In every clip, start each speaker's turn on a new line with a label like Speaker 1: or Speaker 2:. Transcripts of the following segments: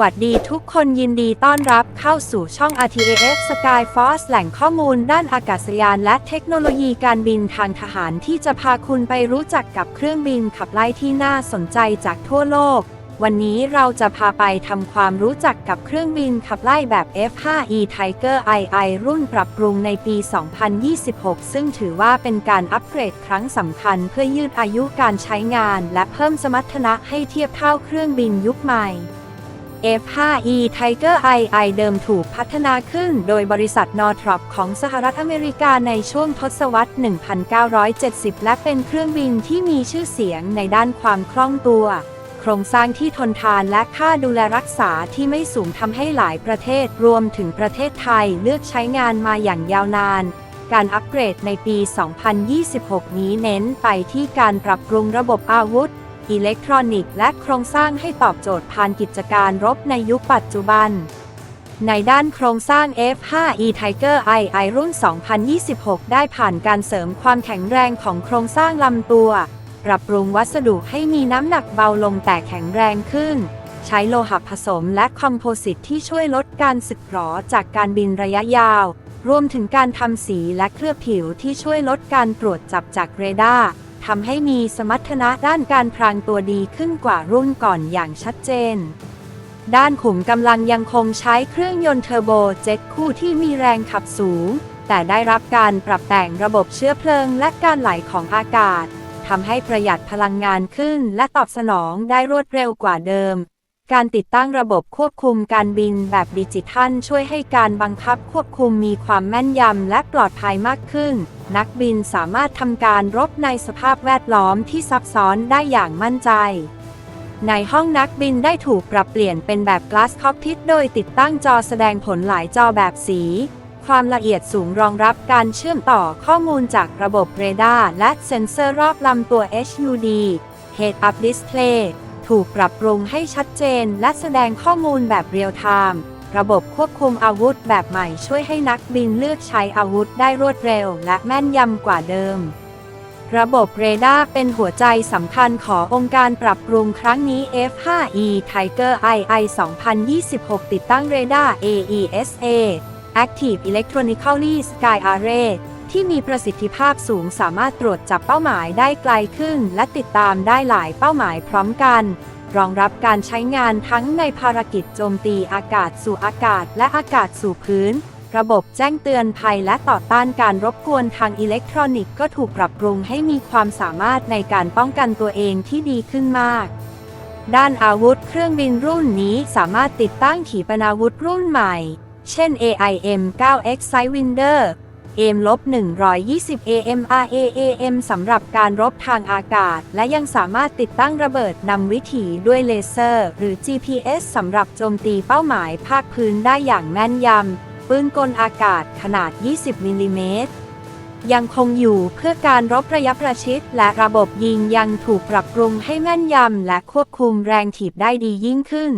Speaker 1: วัสดีทุกคนยินดีต้อนรับเข้าสู่ช่อง RTAF Sky Force แหล่งข้อมูลด้านอากาศยานและเทคโนโลยีการบินทางทหารที่จะพาคุณไปรู้จักกับเครื่องบินขับไล่ที่น่าสนใจจากทั่วโลก วันนี้เราจะพาไปทำความรู้จักกับเครื่องบินขับไล่แบบ F5E Tiger II รุ่นปรับปรุงในปี 2026 ซึ่งถือว่าเป็นการอัปเกรดครั้งสำคัญเพื่อยืดอายุการใช้งาน และเพิ่มสมรรถนะให้เทียบเท่าเครื่องบินยุคใหม่ F5E Tiger II เดิมถูกพัฒนาขึ้นโดยบริษัทนอทรอปของสหรัฐอเมริกาในช่วงทศวรรษ 1970 และเป็นเครื่องบินที่มีชื่อเสียงในด้านความคล่องตัว โครงสร้างที่ทนทานและค่าดูแลรักษาที่ไม่สูงทำให้หลายประเทศรวมถึงประเทศไทยเลือกใช้งานมาอย่างยาวนานการอัปเกรดในปี 2026 นี้เน้นไปที่การปรับปรุงระบบอาวุธ อิเล็กทรอนิกส์และโครงสร้างให้ตอบโจทย์ผ่านกิจการรบในยุคปัจจุบัน ในด้านโครงสร้าง F5E Tiger II รุ่น 2026 ได้ผ่านการเสริมความแข็งแรงของโครงสร้างลำตัว ปรับปรุงวัสดุให้มีน้ำหนักเบาลงแต่แข็งแรงขึ้น ใช้โลหะผสมและคอมโพสิตที่ช่วยลดการสึกหรอจากการบินระยะยาวรวมถึงการทำสีและเคลือบผิวที่ช่วยลดการตรวจจับจากเรดาร์ ทำให้มีสมรรถนะด้านการพรางตัวดีขึ้นกว่ารุ่นก่อนอย่างชัดเจน ด้านขุมกำลังยังคงใช้เครื่องยนต์เทอร์โบเจ็ตคู่ที่มีแรงขับสูง แต่ได้รับการปรับแต่งระบบเชื้อเพลิงและการไหลของอากาศทำให้ประหยัดพลังงานขึ้นและตอบสนองได้รวดเร็วกว่าเดิม การติดตั้งระบบควบคุมการบินแบบดิจิทัลช่วยให้การบังคับควบคุมมีความแม่นยำและปลอดภัยมากขึ้น นักบินสามารถทำการรบในสภาพแวดล้อมที่ซับซ้อนได้อย่างมั่นใจ ในห้องนักบินได้ถูกปรับเปลี่ยนเป็นแบบ Glass Cockpit โดยติดตั้งจอแสดงผลหลายจอแบบสี ความละเอียดสูงรองรับการเชื่อมต่อข้อมูลจากระบบเรดาร์และเซ็นเซอร์รอบลำตัว HUD Head Up Display ถูกปรับปรุงให้ชัดเจนและแสดงข้อมูลแบบเรียลไทม์ ระบบควบคุมอาวุธแบบใหม่ช่วยให้นักบินเลือกใช้อาวุธได้รวดเร็วและแม่นยำกว่าเดิม ระบบเรดาร์เป็นหัวใจสำคัญขององค์การปรับปรุงครั้งนี้ F5E Tiger II 2026 ติดตั้งเรดาร์ AESA Active Electronically Sky Array ที่มีประสิทธิภาพสูงสามารถตรวจจับเป้าหมายได้ไกลขึ้น และติดตามได้หลายเป้าหมายพร้อมกัน รองรับการใช้งานทั้งในภารกิจโจมตีอากาศสู่อากาศและอากาศสู่พื้น ระบบแจ้งเตือนภัยและต่อต้านการรบกวนทางอิเล็กทรอนิกส์ก็ถูกปรับปรุงให้มีความสามารถในการป้องกันตัวเองที่ดีขึ้นมาก ด้านอาวุธเครื่องบินรุ่นนี้สามารถติดตั้งขีปนาวุธรุ่นใหม่ เช่น AIM 9X Sidewinder AM 120 AMRAAM สำหรับการรบทางอากาศ และยังสามารถติดตั้งระเบิดนำวิถีด้วยเลเซอร์ หรือ GPS สำหรับโจมตีเป้าหมายภาคพื้นได้อย่างแม่นยำ ปืนกลอากาศขนาด 20 มิลลิเมตร ยังคงอยู่เพื่อการรบระยะประชิด และระบบยิงยังถูกปรับปรุงให้แม่นยำ และควบคุมแรงถีบได้ดียิ่งขึ้น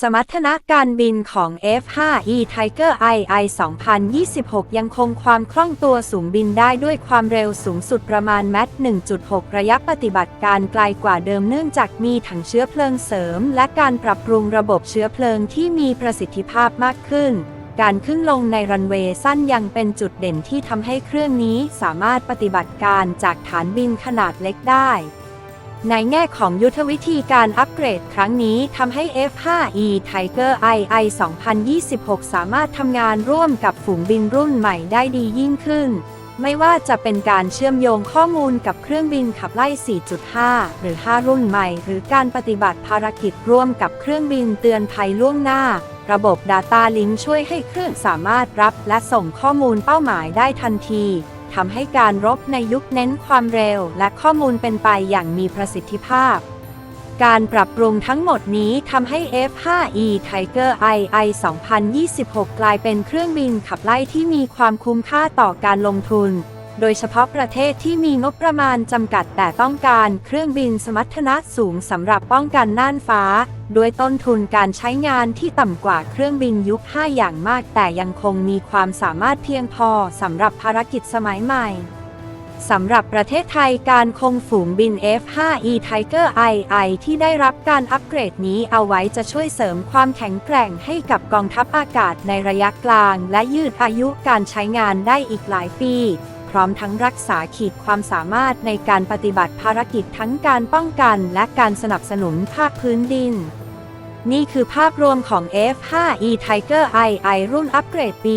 Speaker 1: สมรรถนะการบินของ F5E Tiger II 2026 ยังคงความคล่องตัวสูงบินได้ด้วยความเร็วสูงสุดประมาณแมต1.6 ระยะปฏิบัติการไกลกว่าเดิมเนื่องจากมีถังเชื้อเพลิงเสริม และการปรับปรุงระบบเชื้อเพลิงที่มีประสิทธิภาพมากขึ้น การขึ้นลงในรันเวย์สั้นยังเป็นจุดเด่นที่ทำให้เครื่องนี้สามารถปฏิบัติการจากฐานบินขนาดเล็กได้ ในแง่ของยุทธวิธีการอัปเกรดครั้งนี้ทำให้ F5E Tiger II 2026 สามารถทำงานร่วมกับฝูงบินรุ่นใหม่ได้ดียิ่งขึ้น ไม่ว่าจะเป็นการเชื่อมโยงข้อมูลกับเครื่องบินขับไล่ 4.5 หรือ 5 รุ่นใหม่ หรือการปฏิบัติภารกิจร่วมกับเครื่องบินเตือนภัยล่วงหน้า ระบบ Data Link ช่วยให้เครื่องสามารถรับและส่งข้อมูลเป้าหมายได้ทันที ทำให้การรบในยุคเน้นความเร็วและข้อมูลเป็นไปอย่างมีประสิทธิภาพ การปรับปรุงทั้งหมดนี้ทำให้ F5E Tiger II 2026 กลายเป็นเครื่องบินขับไล่ที่มีความคุ้มค่าต่อการลงทุน โดยเฉพาะประเทศที่มีงบประมาณจำกัดแต่ต้องการเครื่องบินสมรรถนะสูงสำหรับป้องกันน่านฟ้า ด้วยต้นทุนการใช้งานที่ต่ำกว่าเครื่องบินยุค 5 อย่างมาก แต่ยังคงมีความสามารถเพียงพอสำหรับภารกิจสมัยใหม่สำหรับประเทศไทยการคงฝูงบิน F5E Tiger II ที่ได้รับการอัปเกรดนี้เอาไว้จะช่วยเสริมความแข็งแกร่งให้กับกองทัพอากาศในระยะกลาง และยืดอายุการใช้งานได้อีกหลายปี ร้อมทั้งรักษาขีดความสามารถในการปฏิบัติภารกิจทั้งการป้องกันและการสนับสนุนภาคพื้นดิน นี่คือภาพรวมของ F5E Tiger II รุ่นอัปเกรดปี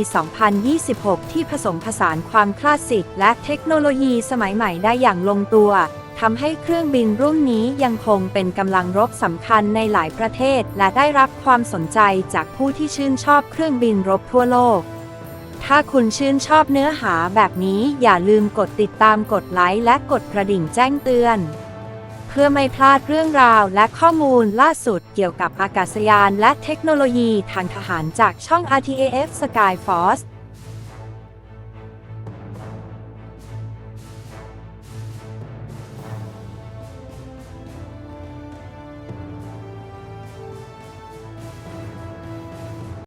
Speaker 1: 2026 ที่ผสมผสานความคลาสสิกและเทคโนโลยีสมัยใหม่ได้อย่างลงตัวทำให้เครื่องบินรุ่นนี้ยังคงเป็นกำลังรบสำคัญในหลายประเทศ และได้รับความสนใจจากผู้ที่ชื่นชอบเครื่องบินรบทั่วโลก ถ้าคุณชื่นชอบเนื้อหาแบบนี้อย่าลืมกดติดตามกดไลค์และกดกระดิ่งแจ้งเตือน เพื่อไม่พลาดเรื่องราวและข้อมูลล่าสุดเกี่ยวกับอากาศยานและเทคโนโลยีทางทหารจากช่อง RTAF Sky Force